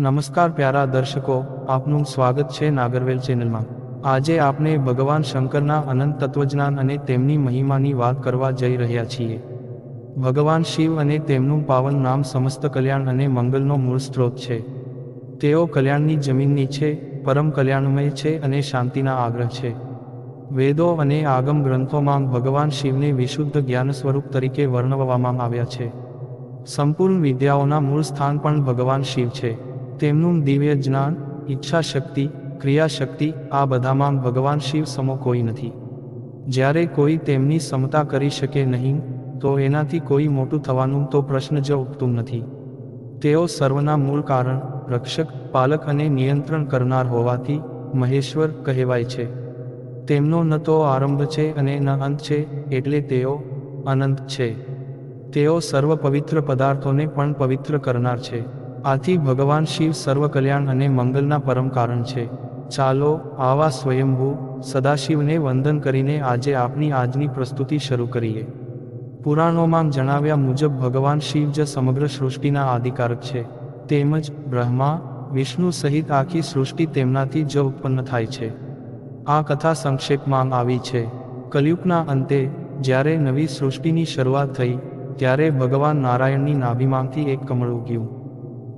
નમસ્કાર પ્યારા દર્શકો, આપનું સ્વાગત છે નાગરવેલ ચેનલમાં. આજે આપણે ભગવાન શંકરના અનંત તત્વજ્ઞાન અને તેમની મહિમાની વાત કરવા જઈ રહ્યા છીએ. ભગવાન શિવ અને તેમનું પાવન નામ સમસ્ત કલ્યાણ અને મંગલનો મૂળ સ્ત્રોત છે. તેઓ કલ્યાણની જમીનની છે, પરમ કલ્યાણમય છે અને શાંતિના આગ્રહ છે. વેદો અને આગમ ગ્રંથોમાં ભગવાન શિવને વિશુદ્ધ જ્ઞાન સ્વરૂપ તરીકે વર્ણવવામાં આવ્યા છે. સંપૂર્ણ વિદ્યાઓના મૂળ સ્થાન પણ ભગવાન શિવ છે. તેમનું દિવ્ય જ્ઞાન ઈચ્છા શક્તિ ક્રિયાશક્તિ, આ બધામાં ભગવાન શિવ સમો કોઈ નથી. જ્યારે કોઈ તેમની સમતા કરી શકે નહીં, તો એનાથી કોઈ મોટું થવાનું તો પ્રશ્ન જ ઉઠતું નથી. તેઓ સર્વના મૂળ કારણ, રક્ષક, પાલક અને નિયંત્રણ કરનાર હોવાથી, મહેશ્વર કહેવાય છે. તેમનો ન તો આરંભ છે અને ન અંત છે, એટલે તેઓ અનંત છે. તેઓ સર્વ પવિત્ર પદાર્થોને પણ પવિત્ર કરનાર છે. આથી ભગવાન શિવ સર્વકલ્યાણ અને મંગલના પરમ કારણ છે. ચાલો, આવા સ્વયંભૂ, સદાશિવને વંદન કરીને આજે આપણી આજની પ્રસ્તુતિ શરૂ કરીએ. પુરાણોમાં જણાવ્યા મુજબ ભગવાન શિવ જ સમગ્ર સૃષ્ટિના આધિકારક છે. તેમજ બ્રહ્મા, વિષ્ણુ સહિત આખી સૃષ્ટિ તેમનાથી જ ઉત્પન્ન થાય છે. આ કથા સંક્ષેપમાં આવી છે. કલયુગના અંતે, જ્યારે નવી સૃષ્ટિની શરૂઆત થઈ, ત્યારે ભગવાન નારાયણની નાભિમાંથી એક કમળ ઉગ્યું.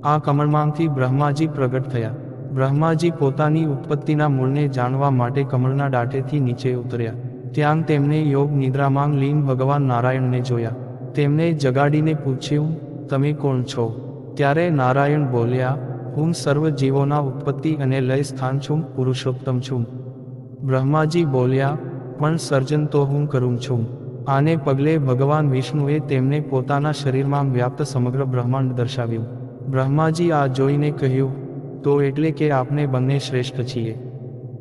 આ કમળમાંથી બ્રહ્માજી પ્રગટ થયા. બ્રહ્માજી પોતાની ઉત્પત્તિના મૂળને જાણવા માટે કમળના દાંઠેથી નીચે ઉતર્યા. ત્યાં તેમને યોગ નિદ્રામાં લીન ભગવાન નારાયણને જોયા. તેમને જગાડીને પૂછ્યું, તમે કોણ છો? ત્યારે નારાયણ બોલ્યા, હું સર્વ જીવોના ઉત્પત્તિ અને લય સ્થાન છું, પુરુષોત્તમ છું. બ્રહ્માજી બોલ્યા, પણ સર્જન તો હું કરું છું. આને પગલે ભગવાન વિષ્ણુએ તેમને પોતાના શરીરમાં વ્યાપ્ત સમગ્ર બ્રહ્માંડ દર્શાવ્યું. બ્રહ્માજી આ જોઈને કહ્યું, તો એટલે કે આપણે બંને શ્રેષ્ઠ છીએ.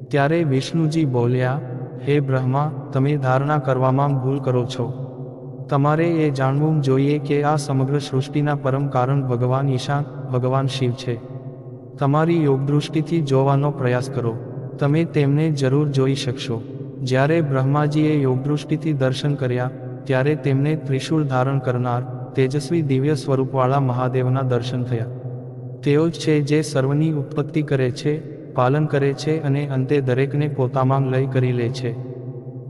ત્યારે વિષ્ણુજી બોલ્યા, હે બ્રહ્મા, તમે ધારણા કરવામાં ભૂલ કરો છો. તમારે એ જાણવું જોઈએ કે આ સમગ્ર સૃષ્ટિના પરમ કારણ ભગવાન ઈશાન, ભગવાન શિવ છે. તમારી યોગદૃષ્ટિથી જોવાનો પ્રયાસ કરો. તમે તેમને જરૂર જોઈ શકશો. જ્યારે બ્રહ્માજીએ યોગદૃષ્ટિથી દર્શન કર્યા, ત્યારે તેમને ત્રિશૂળ ધારણ કરનાર તેજસ્વી દિવ્ય સ્વરૂપવાળા મહાદેવના દર્શન થયા. તેઓ છે જે સર્વની ઉત્પત્તિ કરે છે, પાલન કરે છે અને અંતે દરેકને પોતામાં લય કરી લે છે.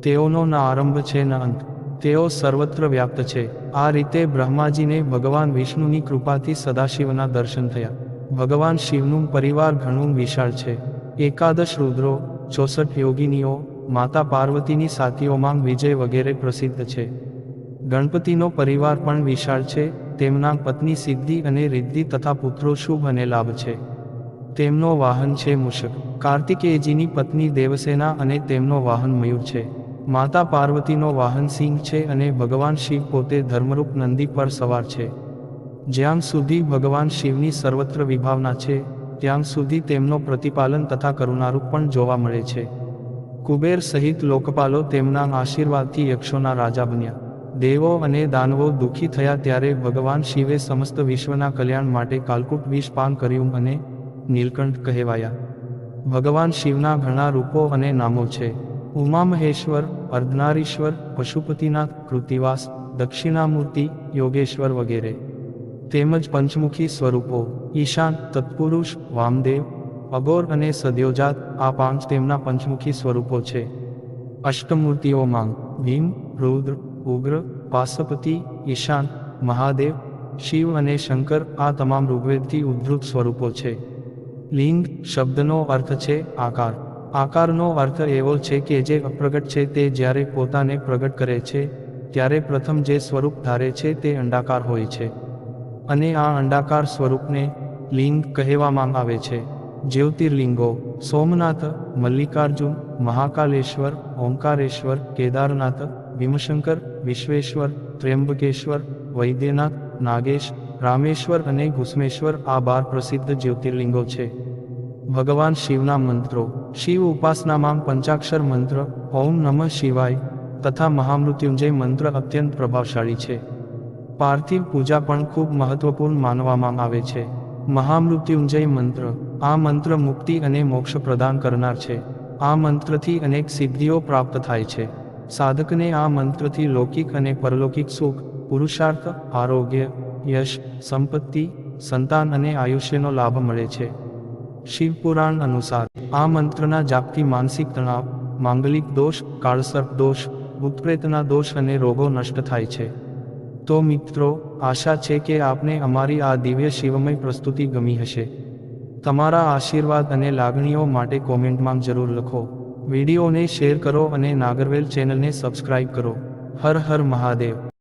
તેઓનો ના આરંભ છે, ના અંત. તેઓ સર્વત્ર વ્યાપ્ત છે. આ રીતે બ્રહ્માજીને ભગવાન વિષ્ણુની કૃપાથી સદાશિવના દર્શન થયા. ભગવાન શિવનું પરિવાર ઘણું વિશાળ છે. એકાદશ રુદ્રો, ચોસઠ યોગિનીઓ, માતા પાર્વતીની સાથીઓમાં વિજય વગેરે પ્રસિદ્ધ છે. ગણપતિનો પરિવાર પણ વિશાળ છે, તેમના પત્ની સિદ્ધિ અને રિદ્ધિ તથા પુત્રો શુભ અને લાભ છે. તેમનો વાહન છે મુષક કાર્તિકેયજીની પત્ની દેવસેના અને તેમનો વાહન મયુર છે. માતા પાર્વતીનો વાહન સિંહ છે અને ભગવાન શિવ પોતે ધર્મરૂપ નંદી પર સવાર છે. જ્યાં સુધી ભગવાન શિવની સર્વત્ર વિભાવના છે, ત્યાં સુધી તેમનો પ્રતિપાલન તથા કરુણારૂપ પણ જોવા મળે છે. કુબેર સહિત લોકપાલો તેમના આશીર્વાદથી યક્ષોના રાજા બન્યા. દેવો અને દાનવો દુઃખી થયા ત્યારે ભગવાન શિવે સમસ્ત વિશ્વના કલ્યાણ માટે કાલકૂટ વિષ પાન કર્યું અને નીલકંઠ કહેવાયા. ભગવાન શિવના ઘણા રૂપો અને નામો છે. ઉમા મહેશ્વર અર્ધનારીશ્વર, પશુપતિનાથ, કૃતિવાસ, દક્ષિણામૂર્તિ, યોગેશ્વર વગેરે. તેમજ પંચમુખી સ્વરૂપો, ઈશાન, તત્પુરુષ, વામદેવ, અગોર અને સદ્યોજાત આ પાંચ તેમના પંચમુખી સ્વરૂપો છે. અષ્ટમૂર્તિઓમાં ભીમ, રુદ્ર ઉગ્ર પાસપતિ ઈશાન, મહાદેવ, શિવ અને શંકર આ તમામ ઋગ્વેદથી ઉદ્ધૃત સ્વરૂપો છે. લિંગ, શબ્દનો અર્થ છે આકાર. આકારનો અર્થ એવો છે કે જે અપ્રગટ છે તે જ્યારે પોતાને પ્રગટ કરે છે, ત્યારે પ્રથમ જે સ્વરૂપ ધારે છે તે અંડાકાર હોય છે. અને આ અંડાકાર સ્વરૂપને લિંગ કહેવામાં આવે છે. જ્યોતિર્લિંગો, સોમનાથ, મલ્લિકાર્જુન, મહાકાલેશ્વર, ઓમકારેશ્વર, કેદારનાથ ભીમશંકર વિશ્વેશ્વર, ત્ર્યંબકેશ્વર, વૈદ્યનાથ, નાગેશ, રામેશ્વર અને ઘુસ્મેશ્વર આ બાર પ્રસિદ્ધ જ્યોતિર્લિંગો છે. ભગવાન શિવના મંત્રો, શિવ ઉપાસનામાં પંચાક્ષર મંત્ર, ઓમ નમઃ શિવાય, તથા મહામૃત્યુંજય મંત્ર અત્યંત પ્રભાવશાળી છે. પાર્થિવ પૂજા પણ ખૂબ મહત્વપૂર્ણ માનવામાં આવે છે. મહામૃત્યુંજય મંત્ર, આ મંત્ર મુક્તિ અને મોક્ષ પ્રદાન કરનાર છે. આ મંત્રથી અનેક સિદ્ધિઓ પ્રાપ્ત થાય છે. સાધકને આ મંત્રથી લૌકિક અને પરલૌકિક સુખ, પુરુષાર્થ, આરોગ્ય, યશ, સંપત્તિ, સંતાન અને આયુષ્યનો લાભ મળે છે. શિવપુરાણ અનુસાર, આ મંત્રના જાપથી માનસિક તણાવ, માંગલિક દોષ, કાળસર્પ દોષ ભૂતપ્રેતના દોષ અને રોગો નષ્ટ થાય છે. તો મિત્રો, આશા છે કે આપને અમારી આ દિવ્ય શિવમય પ્રસ્તુતિ ગમી હશે. તમારા આશીર્વાદ અને લાગણીઓ માટે કોમેન્ટમાં જરૂર લખો. વિડીયોને શેર કરો અને નાગરવેલ ચેનલને સબસ્ક્રાઇબ કરો. હર હર મહાદેવ.